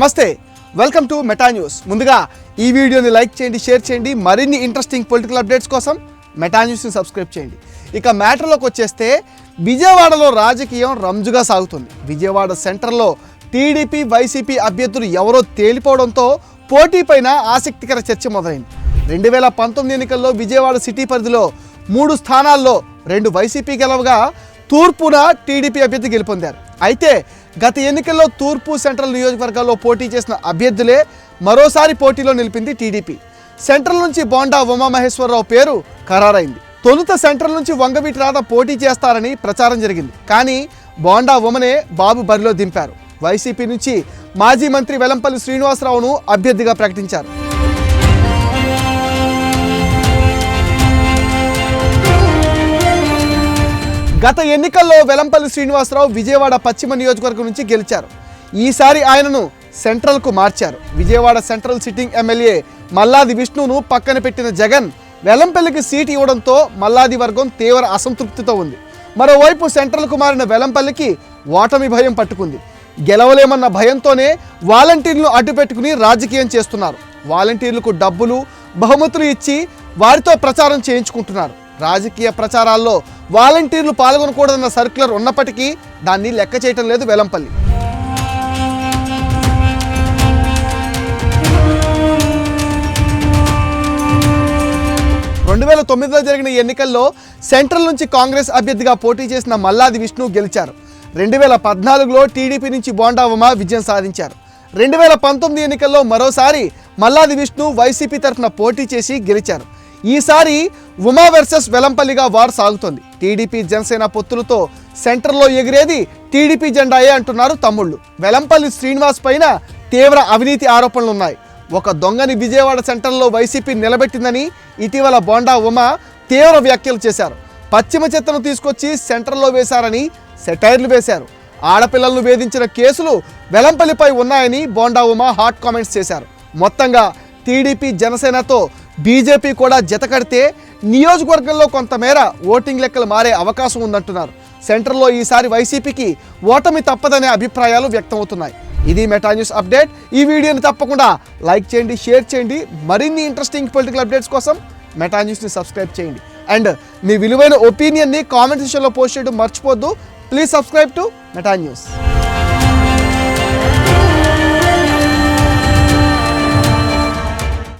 నమస్తే welcome to Meta news ముందుగా ఈ వీడియోని లైక్ చేయండి షేర్ చేయండి మరిన్ని ఇంట్రెస్టింగ్ పొలిటికల్ అప్డేట్స్ కోసం మెటా న్యూస్ని సబ్స్క్రైబ్ చేయండి. ఇక మ్యాటర్లోకి వచ్చేస్తే విజయవాడలో రాజకీయం రంజుగా సాగుతుంది. విజయవాడ సెంటర్లో టీడీపీ వైసీపీ అభ్యర్థులు ఎవరో తేలిపోవడంతో పోటీపైన ఆసక్తికర చర్చ మొదలైంది. రెండు వేల పంతొమ్మిది ఎన్నికల్లో విజయవాడ సిటీ పరిధిలో మూడు స్థానాల్లో రెండు వైసీపీ గెలవగా తూర్పున టీడీపీ అభ్యర్థి గెలుపొందారు. అయితే గత ఎన్నికల్లో తూర్పు సెంట్రల్ నియోజకవర్గాల్లో పోటీ చేసిన అభ్యర్థులే మరోసారి పోటీలో నిలిపింది టీడీపీ. సెంట్రల్ నుంచి బోండా ఉమామహేశ్వరరావు పేరు ఖరారైంది. తొలుత సెంట్రల్ నుంచి వంగవీటి రాధ పోటీ చేస్తారని ప్రచారం జరిగింది. కానీ బోండా ఉమనే బాబు బరిలో దింపారు. వైసీపీ నుంచి మాజీ మంత్రి వెలంపల్లి శ్రీనివాసరావును అభ్యర్థిగా ప్రకటించారు. గత ఎన్నికల్లో వెలంపల్లి శ్రీనివాసరావు విజయవాడ పశ్చిమ నియోజకవర్గం నుంచి గెలిచారు. ఈసారి ఆయనను సెంట్రల్కు మార్చారు. Vijayawada central sitting MLA Malladi విష్ణును పక్కన పెట్టిన జగన్ వెలంపల్లికి సీట్ ఇవ్వడంతో మల్లాది వర్గం తీవ్ర అసంతృప్తితో ఉంది. మరోవైపు సెంట్రల్కు మారిన వెలంపల్లికి ఓటమి భయం పట్టుకుంది. గెలవలేమన్న భయంతోనే వాలంటీర్లు అడ్డుపెట్టుకుని రాజకీయం చేస్తున్నారు. వాలంటీర్లకు డబ్బులు బహుమతులు ఇచ్చి వారితో ప్రచారం చేయించుకుంటున్నారు. రాజకీయ ప్రచారాల్లో వాలంటీర్లు పాల్గొనకూడదన్న సర్క్యులర్ ఉన్నప్పటికీ దాన్ని లెక్క చేయటం లేదు వెలంపల్లి. రెండు వేల తొమ్మిదిలో జరిగిన ఈ ఎన్నికల్లో సెంట్రల్ నుంచి కాంగ్రెస్ అభ్యర్థిగా పోటీ చేసిన మల్లాది విష్ణు గెలిచారు. రెండు వేల పద్నాలుగులో టీడీపీ నుంచి బోండా విజయం సాధించారు. రెండు వేల పంతొమ్మిది ఎన్నికల్లో మరోసారి మల్లాది విష్ణు వైసీపీ తరఫున పోటీ చేసి గెలిచారు. ఈసారి ఉమా వర్సెస్ వెలంపల్లిగా వార్ సాగుతోంది. టీడీపీ జనసేన పొత్తులతో సెంటర్లో ఎగిరేది టీడీపీ జెండాయే అంటున్నారు తమ్ముళ్ళు. వెలంపల్లి శ్రీనివాస్ పైన తీవ్ర అవినీతి ఆరోపణలు ఉన్నాయి ఒక దొంగని విజయవాడ సెంటర్లో వైసీపీ నిలబెట్టిందని ఇటీవల బోండా ఉమా తీవ్ర వ్యాఖ్యలు చేశారు. పశ్చిమ చెత్తను తీసుకొచ్చి సెంటర్లో వేశారని సెటైర్లు వేశారు. ఆడపిల్లలను వేధించిన కేసులు వెలంపల్లిపై ఉన్నాయని బోండా ఉమా హాట్ కామెంట్స్ చేశారు. మొత్తంగా టీడీపీ జనసేనతో బీజేపీ కూడా జతకడితే నియోజకవర్గంలో కొంతమేర ఓటింగ్ లెక్కలు మారే అవకాశం ఉందంటున్నారు. సెంటర్లో ఈసారి వైసీపీకి ఓటమి తప్పదనే అభిప్రాయాలు వ్యక్తమవుతున్నాయి. ఇది మెటా న్యూస్ అప్డేట్. ఈ వీడియోని తప్పకుండా లైక్ చేయండి షేర్ చేయండి. మరిన్ని ఇంట్రెస్టింగ్ పొలిటికల్ అప్డేట్స్ కోసం మెటా న్యూస్ని సబ్స్క్రైబ్ చేయండి. అండ్ మీ విలువైన ఒపీనియన్ని కామెంట్ సెక్షన్లో పోస్ట్ చేయడం మర్చిపోద్దు please subscribe to Meta news.